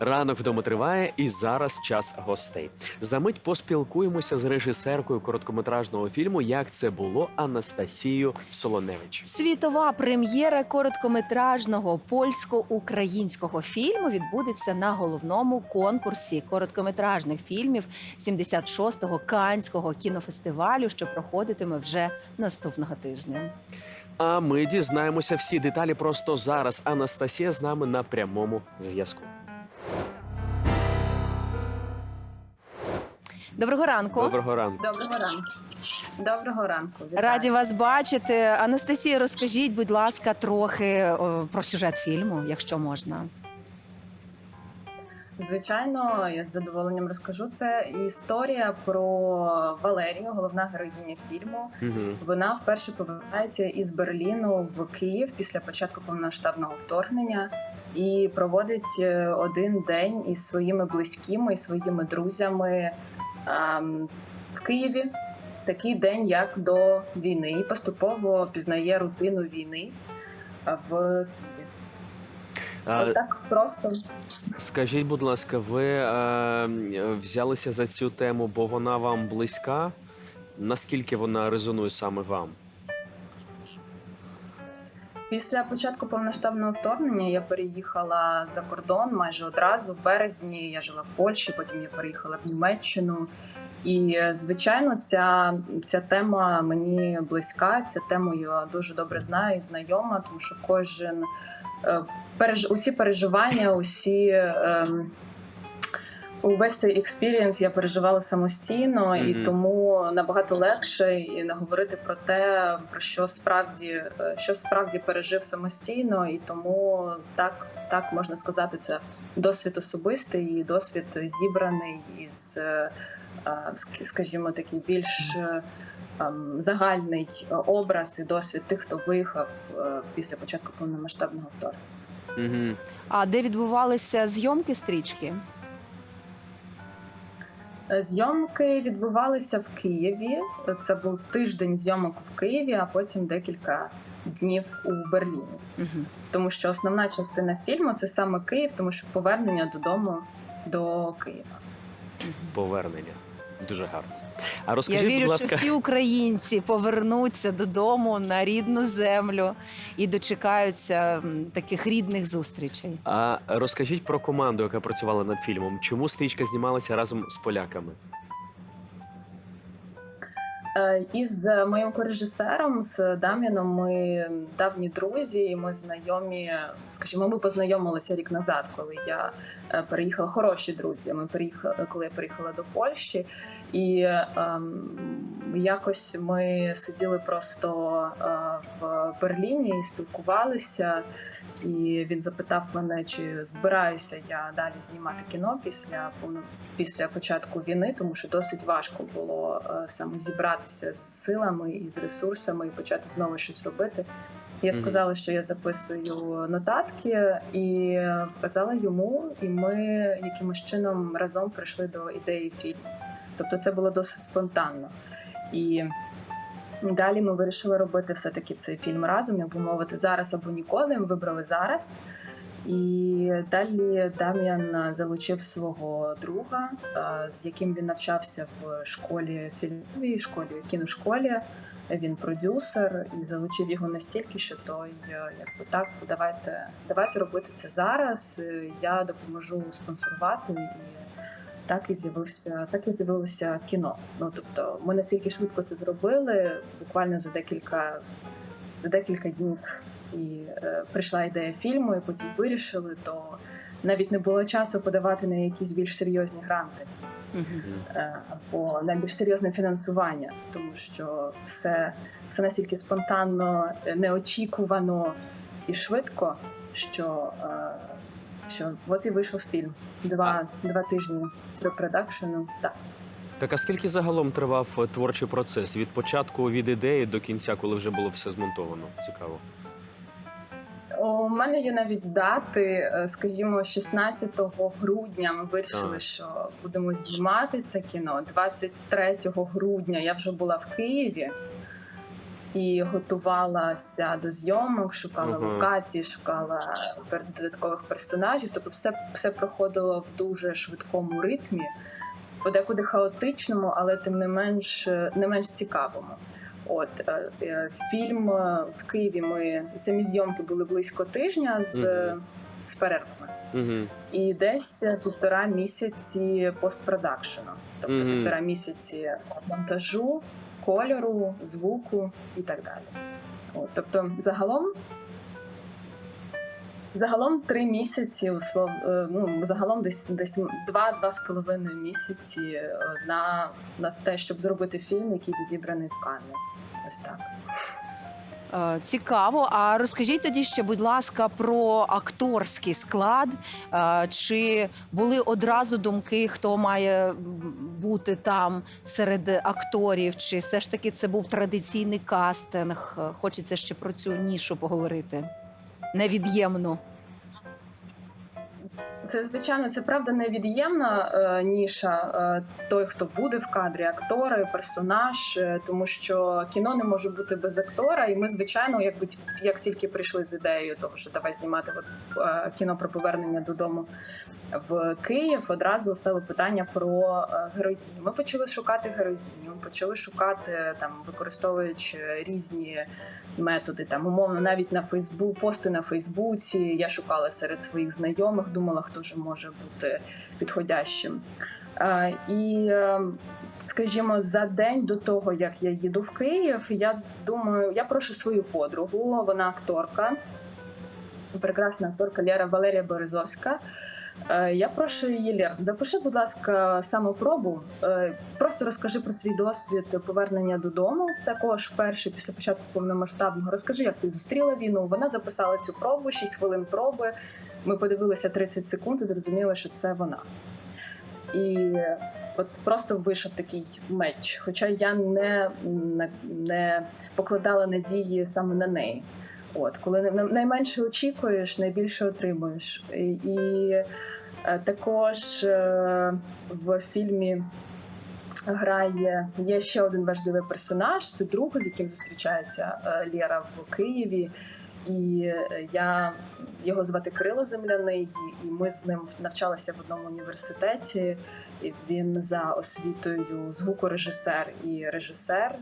Ранок вдома триває, і зараз час гостей. Замить поспілкуємося з режисеркою короткометражного фільму Як це було Анастасією Солоневич. Світова прем'єра короткометражного польсько-українського фільму відбудеться на головному конкурсі короткометражних фільмів 76-го Канського кінофестивалю, що проходитиме вже наступного тижня. А ми дізнаємося всі деталі просто зараз. Анастасія з нами на прямому зв'язку. Доброго ранку. Доброго ранку. Доброго ранку. Доброго ранку. Вітаю. Раді вас бачити. Анастасія, розкажіть, будь ласка, трохи о, про сюжет фільму, якщо можна. Звичайно, я з задоволенням розкажу. Це історія про Валерію, головна героїня фільму. Угу. Вона вперше повертається із Берліну в Київ після початку повномасштабного вторгнення і проводить е, один день із своїми близькими і своїми друзями ем, в Києві. Такий день, як до війни, і поступово пізнає рутину війни е, в Отак просто. Скажіть, будь ласка, ви е, взялися за цю тему, бо вона вам близька? Наскільки вона резонує саме вам? Після початку повноштабного вторгнення я переїхала за кордон майже одразу. В березні я жила в Польщі, потім я переїхала в Німеччину. І звичайно, ця, ця тема мені близька. Цю тему я дуже добре знаю і знайома, тому що кожен переж, усі переживання, усі. ем, Увесь цей експірієнс я переживала самостійно, і тому набагато легше і не говорити про те, про що справді е, що справді пережив самостійно, і тому так, так можна сказати, це досвід особистий, і досвід зібраний із, е, е, ск- скажімо, такий більш е, загальний е, образ і досвід тих, хто виїхав е, після початку повномасштабного вторгнення. Угу. А де відбувалися зйомки стрічки? Е, Зйомки відбувалися в Києві. Це був тиждень зйомок в Києві, а потім декілька днів у Берліні. Угу. Тому що основна частина фільму це саме Київ, тому що повернення додому до Києва. Повернення. Дуже гарно. А Я вірю, будь що всі українці повернуться додому на рідну землю і дочекаються таких рідних зустрічей. а розкажіть про команду, яка працювала над фільмом. Чому стрічка знімалася разом з поляками? Е, Із моїм корежисером з Дам'яном ми давні друзі, і ми знайомі. Скажімо, ми познайомилися рік назад, коли я е, переїхала. Хороші друзі. Ми переїхали, коли я переїхала до Польщі, і ем, якось ми сиділи просто е, в Берліні і спілкувалися. І він запитав мене, чи збираюся я далі знімати кіно після після початку війни, тому що досить важко було е, саме зібратися з силами і з ресурсами і почати знову щось робити. Я сказала, що я записую нотатки, і показала йому, і ми якимось чином разом прийшли до ідеї фільму. Тобто це було досить спонтанно. І далі ми вирішили робити все-таки цей фільм разом, як би мовити, зараз або ніколи. Ми вибрали зараз. І далі Дам'ян залучив свого друга, е, з яким він навчався в школі фільмовій, школі кіношколі. Він продюсер і залучив його настільки, що той е, якби так, давайте, давайте робити це зараз. е, Я допоможу спонсорувати і. Так і з'явився, так і з'явилося кіно. Ну тобто, ми настільки швидко це зробили, буквально за декілька за декілька днів і е, прийшла ідея фільму, і потім вирішили, то навіть не було часу подавати на якісь більш серйозні гранти е, або на більш серйозне фінансування, тому що все, все настільки спонтанно, е, неочікувано і швидко, що, е, що от і вийшов фільм. Два, два тижні препродакшену. Так. Так, а скільки загалом тривав творчий процес від початку від ідеї до кінця, коли вже було все змонтовано? Цікаво. Мене є навіть дати, е, скажімо, 16 грудня ми вирішили, Так. що будемо знімати це кіно. 23 грудня я вже була в Києві. і готувалася до зйомок, шукала Мгм. локації, шукала додаткових персонажів. Тобто, все, все проходило в дуже швидкому ритмі, подекуди хаотичному, але тим не менш не менш цікавому. От е, е, фільм е, в Києві. Ми самі зйомки були близько тижня з, Мгм. з перервами. Угу. І десь півтора місяці постпродакшену, тобто Мгм. півтора місяці монтажу, кольору, звуку і так далі. От, тобто, загалом. Загалом три місяці, услов, е, ну загалом десь десь два-два з половиною місяці е, на, на те, щоб зробити фільм, який відібраний в Канні. Ось так. Е, Цікаво. А розкажіть тоді ще, будь ласка, про акторський склад. Чи були одразу думки, хто має бути там серед акторів? Чи все ж таки це був традиційний кастинг? Хочеться ще про цю нішу поговорити. Невід'ємну. Це звичайно, це правда невід'ємна е, ніша. Е, той, хто буде в кадрі, актори, персонаж, е, тому що кіно не може бути без актора. І ми, звичайно, якби як тільки прийшли з ідеєю того, що давай знімати от, е, кіно про повернення додому в Київ, одразу стало питання про е, героїню. Ми почали шукати героїню, почали шукати там, використовуючи різні методи. Там умовно навіть на Фейсбук, пости на Фейсбуці. Я шукала серед своїх знайомих, думала, хто ж може бути підходящим. Е, І, е, скажімо, за день до того, як я їду в Київ, я думаю, я прошу свою подругу, вона акторка, прекрасна акторка Лера Валерія Березовська. Е, Я прошу Лер, запиши, будь ласка, самопробу. Е, Просто розкажи про свій досвід повернення додому. Також вперше після початку повномасштабного. Розкажи, як ти зустріла війну. Вона записала цю пробу, 6 хвилин проби. Ми подивилися 30 секунд і зрозуміли, що це вона. І от просто вийшов такий меч. Хоча я не, не покладала надії саме на неї. От, коли най- найменше очікуєш, найбільше отримуєш. І, е, також е, в фільмі грає є ще один важливий персонаж. Це друг, з яким зустрічається е, Лєра в Києві. І я його звати Крило Земляний, і ми з ним навчалися в одному університеті. І він за освітою звукорежисер і режисер.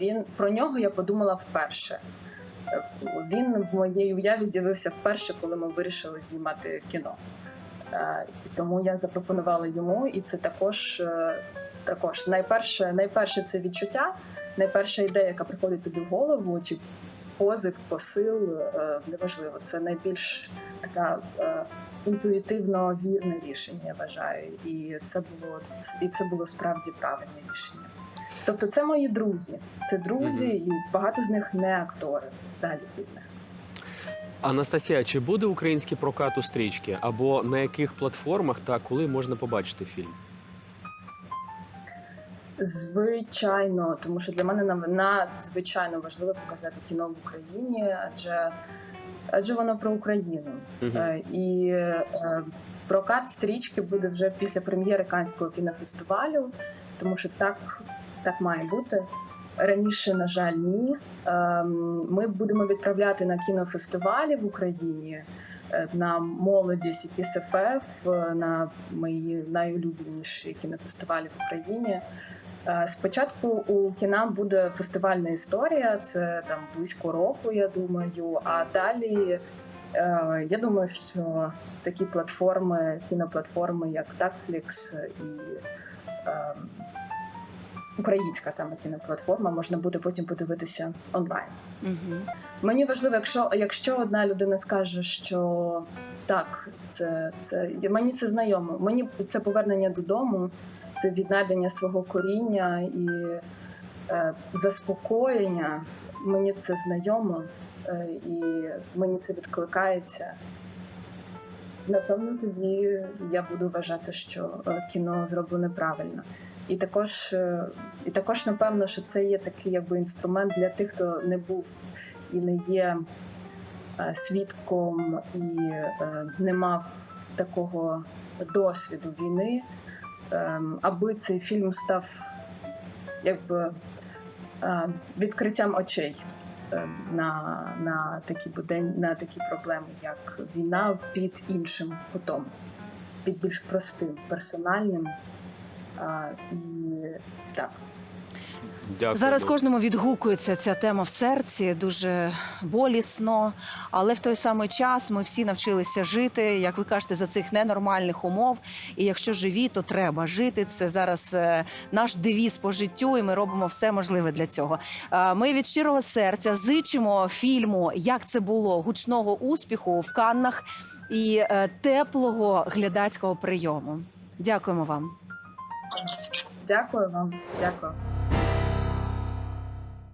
І він про нього я подумала вперше. Він в моїй уяві з'явився вперше, коли ми вирішили знімати кіно. Е, Тому я запропонувала йому, і це також, е, також найперше, найперше це відчуття, найперша ідея, яка приходить тобі в голову, чи позив, посил, е, неважливо. Це найбільш така інтуїтивно вірне рішення, я вважаю. І це було і це було справді правильне рішення. Тобто, це мої друзі, це друзі, і багато з них не актори. Далі від. Анастасія, чи буде український прокат у стрічки? Або на яких платформах та коли можна побачити фільм? Звичайно, тому що для мене нам- надзвичайно важливо показати кіно в Україні, адже адже воно про Україну. Е, І е, прокат стрічки буде вже після прем'єри Канського кінофестивалю, тому що так, так має бути. Раніше, на жаль, ні. Ем, Ми будемо відправляти на кінофестивалі в Україні е, на молодість і КСФФ, е, на мої найулюбленіші кінофестивалі в Україні. Е, Спочатку у кіна буде фестивальна історія, це там близько року, я думаю. А далі я думаю, що такі платформи, кіноплатформи, як Такфлікс і е, українська саме кіноплатформа, можна буде потім подивитися онлайн. Угу. Мені важливо, якщо, якщо одна людина скаже, що так, це, це мені це знайомо. Мені це повернення додому, це віднайдення свого коріння і е, заспокоєння. Мені це знайомо е, і мені це відкликається. Напевно, тоді я буду вважати, що е, кіно зроблене правильно. І також, е, і також, напевно, що це є такий якби інструмент для тих, хто не був і не є е, свідком і е, не мав такого досвіду війни, ем, аби цей фільм став якби відкриттям очей на, на такі будень, на такі проблеми, як війна під іншим кутом, під більш простим, персональним. І так. Дякую. Зараз кожному відгукується ця тема в серці дуже болісно, але в той самий час ми всі навчилися жити, як ви кажете, за цих ненормальних умов. І якщо живі, то треба жити. Це зараз е, наш девіз по життю, і ми робимо все можливе для цього. Ми від щирого серця зичимо фільму, як це було гучного успіху в Каннах і е, теплого глядацького прийому. Дякуємо вам. Дякую вам. Дякую.